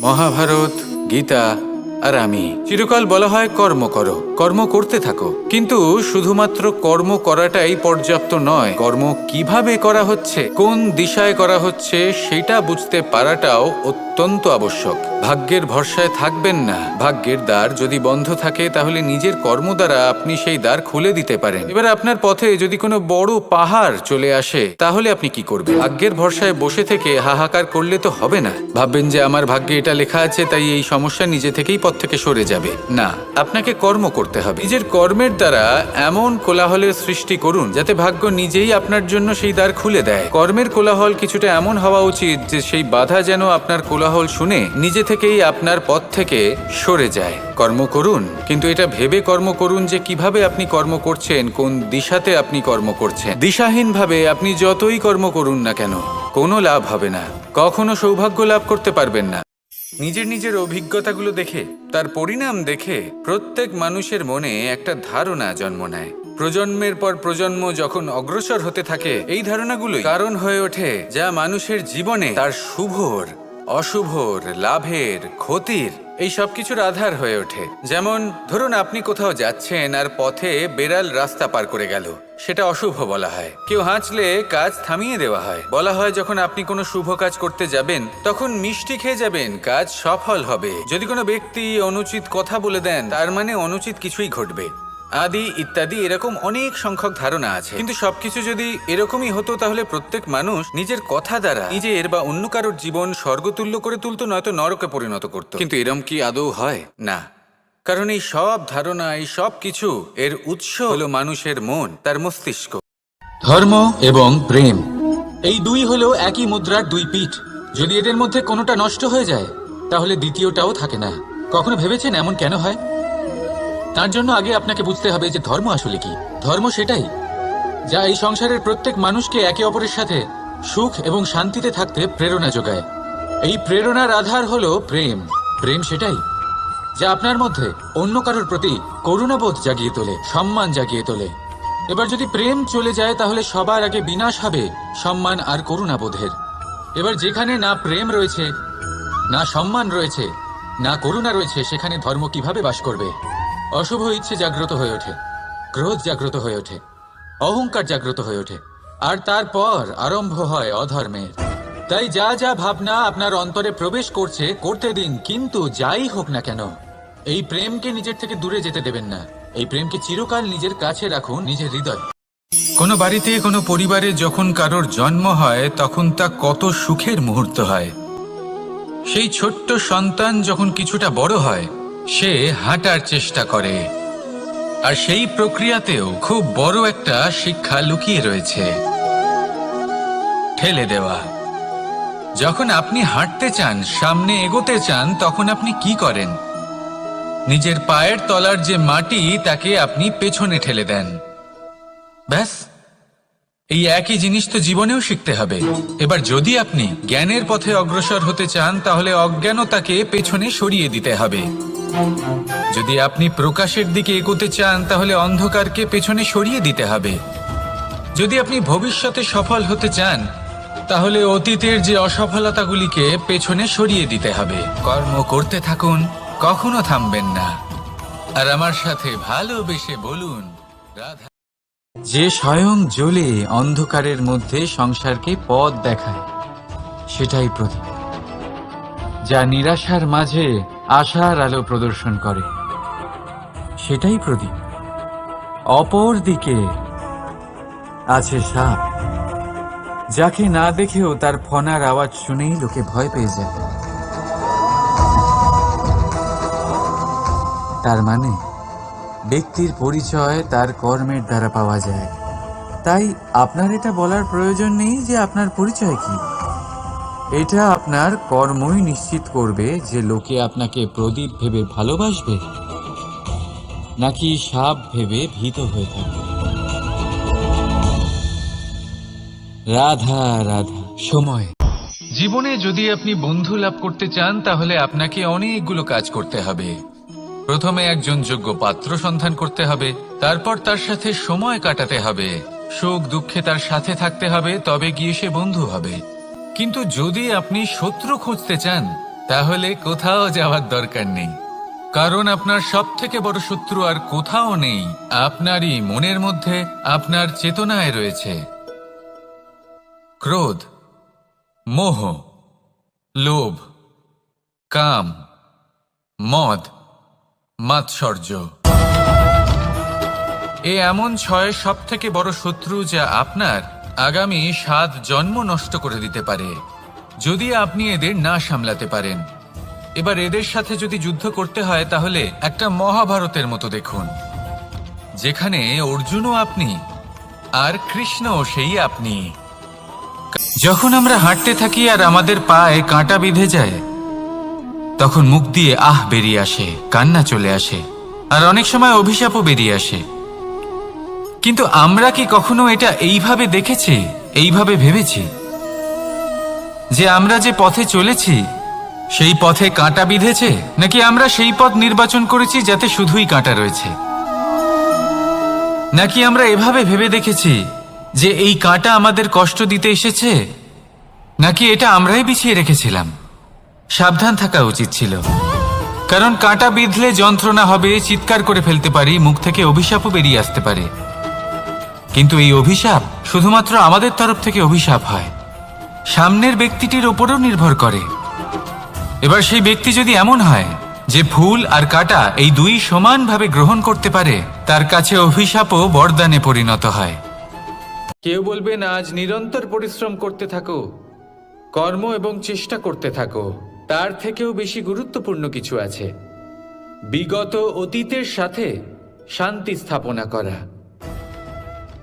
মহাভারত, গীতা আর আমি। চিরকাল বলা হয় কর্ম করো, কর্ম করতে থাকো। কিন্তু শুধুমাত্র কর্ম করাটাই পর্যাপ্ত নয়, কর্ম কীভাবে করা হচ্ছে, কোন দিশায় করা হচ্ছে, সেটা বুঝতে পারাটাও অত্যন্ত আবশ্যক। ভাগ্যের ভরসায় থাকবেন না। ভাগ্যের দ্বার যদি বন্ধ থাকে, তাহলে নিজের কর্ম দ্বারা আপনি সেই দ্বার খুলে দিতে পারেন। এবার আপনার পথে যদি কোনো বড় পাহাড় চলে আসে, তাহলে আপনি কি করবেন? ভাগ্যের ভরসায় বসে থেকে হাহাকার করলে তো হবে না। ভাববেন যে আমার ভাগ্যে এটা লেখা আছে, তাই এই সমস্যা নিজে থেকেই পথ থেকে সরে যাবে। না, আপনাকে কর্ম করতে হবে। নিজের কর্মের দ্বারা এমন কোলাহলের সৃষ্টি করুন, যাতে ভাগ্য নিজেই আপনার জন্য সেই দ্বার খুলে দেয়। কর্মের কোলাহল কিছুটা এমন হওয়া উচিত যে, সেই বাধা যেন আপনার কোলাহল শুনে নিজে থেকেই আপনার পথ থেকে সরে যায়। কর্ম করুন, কিন্তু এটা ভেবে কর্ম করুন যে কীভাবে আপনি কর্ম করছেন, কোন দিশাতে আপনি কর্ম করছেন। দিশাহীনভাবে আপনি যতই কর্ম করুন না কেন, কোনো লাভ হবে না। কখনো সৌভাগ্য লাভ করতে পারবেন না। নিজের নিজের অভিজ্ঞতাগুলো দেখে, তার পরিণাম দেখে প্রত্যেক মানুষের মনে একটা ধারণা জন্ম নেয়। প্রজন্মের পর প্রজন্ম যখন অগ্রসর হতে থাকে, এই ধারণাগুলোই কারণ হয়ে ওঠে যা মানুষের জীবনে তার শুভর অশুভর, লাভের, ক্ষতির এই সব কিছুর আধার হয়ে ওঠে। যেমন, ধরুন আপনি কোথাও যাচ্ছেন আর পথে বেড়াল রাস্তা পার করে গেল। সেটা অশুভ বলা হয়। কেউ হাঁচলে কাজ থামিয়ে দেওয়া হয়। বলা হয় যখন আপনি কোনো শুভ কাজ করতে যাবেন, তখন মিষ্টি খেয়ে যাবেন, কাজ সফল হবে। যদি কোনো ব্যক্তি অনুচিত কথা বলে দেন, তার মানে অনুচিত কিছুই ঘটবে। আদি ইত্যাদি এরকম অনেক সংখ্যক ধারণা আছে। কিন্তু সবকিছু যদি এরকমই হতো, তাহলে প্রত্যেক মানুষ নিজের কথা দ্বারা নিজের বা অন্য কারোর জীবন স্বর্গতুল্য করে তুলতো, নয়তো নরকে পরিণত করত। কিন্তু এরম কি আদৌ হয়? না। কারণ এই সব ধারণা, এই সব কিছু এর উৎস হলো মানুষের মন, তার মস্তিষ্ক। ধর্ম এবং প্রেম, এই দুই হলো একই মুদ্রার দুই পিঠ। যদি এদের মধ্যে কোনোটা নষ্ট হয়ে যায়, তাহলে দ্বিতীয়টাও থাকে না। কখনো ভেবেছেন এমন কেন হয়? তার জন্য আগে আপনাকে বুঝতে হবে যে ধর্ম আসলে কি। ধর্ম সেটাই, যা এই সংসারের প্রত্যেক মানুষকে একে অপরের সাথে সুখ এবং শান্তিতে থাকতে প্রেরণা যোগায়। এই প্রেরণার আধার হলো প্রেম। প্রেম সেটাই, যা আপনার মধ্যে অন্য কারোর প্রতি করুণাবোধ জাগিয়ে তোলে, সম্মান জাগিয়ে তোলে। এবার যদি প্রেম চলে যায়, তাহলে সবার আগে বিনাশ হবে সম্মান আর করুণাবোধের। এবার যেখানে না প্রেম রয়েছে, না সম্মান রয়েছে, না করুণা রয়েছে, সেখানে ধর্ম কীভাবে বাস করবে? অশুভ ইচ্ছে জাগ্রত হয়ে ওঠে, ক্রোধ জাগ্রত হয়ে ওঠে, অহংকার জাগ্রত হয়ে ওঠে, আর তারপর আরম্ভ হয় অধর্মের। তাই যা যা ভাবনা আপনার অন্তরে প্রবেশ করছে, করতে দিন, কিন্তু যাই হোক না কেন, এই প্রেমকে নিজের থেকে দূরে যেতে দেবেন না। এই প্রেমকে চিরকাল নিজের কাছে রাখুন, নিজের হৃদয়। কোনো বাড়িতে, কোনো পরিবারে যখন কারোর জন্ম হয়, তখন তা কত সুখের মুহূর্ত হয়। সেই ছোট্ট সন্তান যখন কিছুটা বড় হয় সে হাঁটার চেষ্টা করে। আর সেই প্রক্রিয়াতেও খুব বড় একটা শিক্ষা লুকিয়ে রয়েছে। ঠেলে দেওয়া। যখন আপনি হাঁটতে চান, সামনে এগোতে চান, তখন আপনি কি করেন? নিজের পায়ের তলার যে মাটি, তাকে আপনি পেছনে ঠেলে দেন। ব্যাস। এই একই জিনিস তো জীবনেও শিখতে হবে। এবার যদি আপনি জ্ঞানের পথে অগ্রসর হতে চান, তাহলে অজ্ঞানতাকে পেছনে সরিয়ে দিতে হবে। যদি আপনি প্রকাশের দিকে এগোতে চান, তাহলে অন্ধকারকে পেছনে সরিয়ে দিতে হবে। যদি আপনি ভবিষ্যতে সফল হতে চান, তাহলে অতীতের যে অসফলতাগুলিকে পেছনে সরিয়ে দিতে হবে। কর্ম করতে থাকুন, কখনো থামবেন না। আর আমার সাথে ভালোবেসে বলুন, রাধা যে স্বয়ং জ্বলে অন্ধকারের মধ্যে সংসারকে পথ দেখায়, সেটাই প্রদীপ যা নিরাশার মাঝে আশার আলো প্রদর্শন করে। সেটাই প্রদীপ। অপর দিকে আছে সাপ। যাকে না দেখেও তার ফনার আওয়াজ শুনেই লোকে ভয় পেয়ে যায়। তার মানে ব্যক্তির পরিচয় তার কর্মের দ্বারা পাওয়া যায়। তাই আপনার এটা বলার প্রয়োজন নেই যে আপনার পরিচয় কি। এটা আপনার কর্মই নিশ্চিত করবে যে লোকে আপনাকে প্রদীপ ভেবে ভালোবাসবে নাকি সাপ ভেবে ভীত হয়ে থাকবে। রাধা রাধা। সময়। জীবনে যদি আপনি বন্ধু লাভ করতে চান, তাহলে আপনাকে অনেকগুলো কাজ করতে হবে। প্রথমে একজন যোগ্য পাত্র সন্ধান করতে হবে, তারপর তার সাথে সময় কাটাতে হবে। সুখ দুঃখে তার সাথে থাকতে হবে, তবে গিয়ে সে বন্ধু হবে। কিন্তু যদি আপনি শত্রু খুঁজতে চান, তাহলে কোথাও যাওয়ার দরকার নেই। কারণ আপনার সব থেকে বড় শত্রু আর কোথাও নেই, আপনারই মনের মধ্যে আপনার চেতনায় রয়েছে। ক্রোধ, মোহ, লোভ, কাম, মদ, মাৎসর্য। এ এমন ছয় সব থেকে বড় শত্রু যা আপনার আগামী সাত জন্ম নষ্ট করে দিতে পারে, যদি আপনি এদের না সামলাতে পারেন। এবার এদের সাথে যদি যুদ্ধ করতে হয়, তাহলে একটা মহাভারতের মতো দেখুন, যেখানে অর্জুনও আপনি আর কৃষ্ণও সেই আপনি। যখন আমরা হাঁটতে থাকি আর আমাদের পায়ে কাঁটা বিঁধে যায়, তখন মুখ দিয়ে আহ বেরিয়ে আসে, কান্না চলে আসে, আর অনেক সময় অভিশাপও বেরিয়ে আসে। কিন্তু আমরা কি কখনো এটা এইভাবে দেখেছি, এইভাবে ভেবেছি? যে আমরা যে পথে চলেছি, সেই পথে কাঁটা বিঁধেছে, নাকি আমরা সেই পথ নির্বাচন করেছি যাতে শুধুই কাঁটা রয়েছে? নাকি আমরা এভাবে ভেবে দেখেছি যে এই কাঁটা আমাদের কষ্ট দিতে এসেছে? নাকি এটা আমরাই বিছিয়ে রেখেছিলাম? সাবধান থাকা উচিত ছিল। কারণ কাঁটা বিঁধলে যন্ত্রণা হবে, চিৎকার করে ফেলতে পারি, মুখ থেকে অভিশাপও বেরিয়ে আসতে পারে। কিন্তু এই অভিশাপ শুধুমাত্র আমাদের তরফ থেকে অভিশাপ হয়। সামনের ব্যক্তিটির ওপরও নির্ভর করে। এবার সেই ব্যক্তি যদি এমন হয় যে ফুল আর কাটা এই দুই সমানভাবে গ্রহণ করতে পারে, তার কাছে অভিশাপও বরদানে পরিণত হয়। কেউ বলবেন আজ নিরন্তর পরিশ্রম করতে থাকো। কর্ম এবং চেষ্টা করতে থাকো। তার থেকেও বেশি গুরুত্বপূর্ণ কিছু আছে। বিগত অতীতের সাথে শান্তি স্থাপনা করা।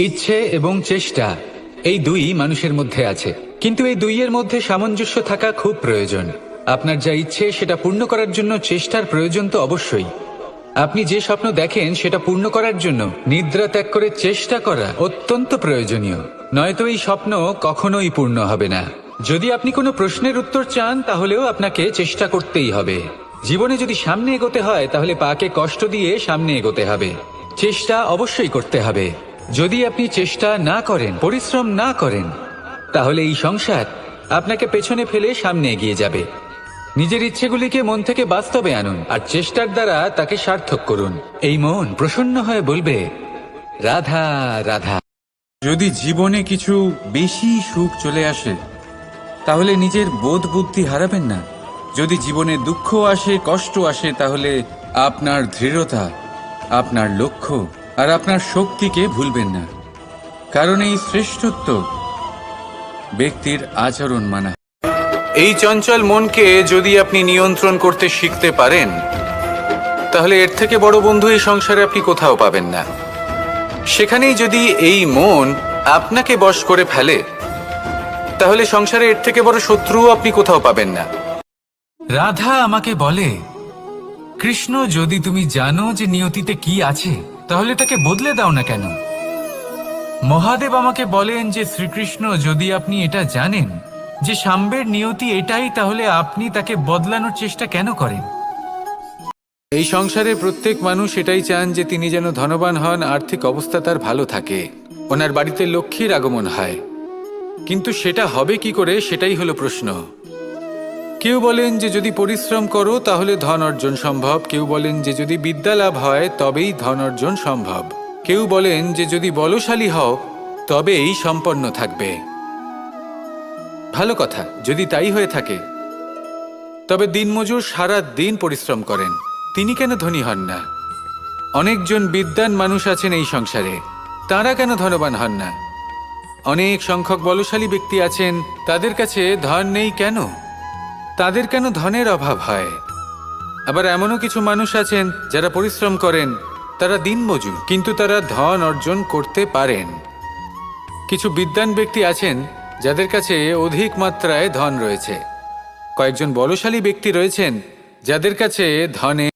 ইচ্ছে এবং চেষ্টা, এই দুই মানুষের মধ্যে আছে। কিন্তু এই দুইয়ের মধ্যে সামঞ্জস্য থাকা খুব প্রয়োজন। আপনার যা ইচ্ছে, সেটা পূর্ণ করার জন্য চেষ্টার প্রয়োজন তো অবশ্যই। আপনি যে স্বপ্ন দেখেন, সেটা পূর্ণ করার জন্য নিদ্রা ত্যাগ করে চেষ্টা করা অত্যন্ত প্রয়োজনীয়। নয়তো এই স্বপ্ন কখনোই পূর্ণ হবে না। যদি আপনি কোনো প্রশ্নের উত্তর চান, তাহলেও আপনাকে চেষ্টা করতেই হবে। জীবনে যদি সামনে এগোতে হয়, তাহলে পাকে কষ্ট দিয়ে সামনে এগোতে হবে। চেষ্টা অবশ্যই করতে হবে। যদি আপনি চেষ্টা না করেন, পরিশ্রম না করেন, তাহলে এই সংসার আপনাকে পেছনে ফেলে সামনে এগিয়ে যাবে। নিজের ইচ্ছেগুলিকে মন থেকে বাস্তবে আনুন আর চেষ্টার দ্বারা তাকে সার্থক করুন। এই মন প্রসন্ন হয়ে বলবে, রাধা রাধা। যদি জীবনে কিছু বেশি সুখ চলে আসে, তাহলে নিজের বোধ বুদ্ধি হারাবেন না। যদি জীবনে দুঃখ আসে কষ্ট আসে, তাহলে আপনার দৃঢ়তা, আপনার লক্ষ্য আর আপনার শক্তিকে ভুলবেন না কারণ এই শ্রেষ্ঠত্ব ব্যক্তির আচরণ মানা। এই চঞ্চল মনকে যদি আপনি নিয়ন্ত্রণ করতে শিখতে পারেন তাহলে এর থেকে বড় বন্ধু এই সংসারে আপনি কোথাও পাবেন না। সেখানেই যদি এই মন আপনাকে বশ করে ফেলে তাহলে সংসারে এর থেকে বড় শত্রুও আপনি কোথাও পাবেন না। রাধা আমাকে বলে কৃষ্ণ যদি তুমি জানো যে নিয়তিতে কি আছে তাহলে তাকে বদলে দাও না কেন? মহাদেব আমাকে বলেন যে শ্রীকৃষ্ণ, যদি আপনি এটা জানেন, যে সাম্বের নিয়তি এটাই, তাহলে আপনি তাকে বদলানোর চেষ্টা কেন করেন? এই সংসারে প্রত্যেক মানুষ এটাই চান যে তিনি যেন ধনবান হন, আর্থিক অবস্থা তার ভালো থাকে। ওনার বাড়িতে লক্ষ্মীর আগমন হয়। কিন্তু সেটা হবে কি করে, সেটাই হলো প্রশ্ন। কেউ বলেন যে যদি পরিশ্রম করো, তাহলে ধন অর্জন সম্ভব। কেউ বলেন যে যদি বিদ্যা লাভ হয়, তবেই ধন অর্জন সম্ভব। কেউ বলেন যে যদি বলশালী হও, তবেই সম্পন্ন থাকবে। ভালো কথা, যদি তাই হয়ে থাকে। তবে দিনমজুর সারা দিন পরিশ্রম করেন। তিনি কেন ধনী হন না? অনেকজন বিদ্যান মানুষ আছেন এই সংসারে। তারা কেন ধনবান হন না? অনেক সংখ্যক বলশালী ব্যক্তি আছেন। তাদের কাছে ধন নেই কেন? তাদের কেন ধনের অভাব হয়? আবার এমনও কিছু মানুষ আছেন যারা পরিশ্রম করেন, তারা দিনমজুর, কিন্তু তারা ধন অর্জন করতে পারেন। কিছু বিদ্যান ব্যক্তি আছেন যাদের কাছে অধিক মাত্রায় ধন রয়েছে। কয়েকজন বলশালী ব্যক্তি রয়েছেন যাদের কাছে ধনে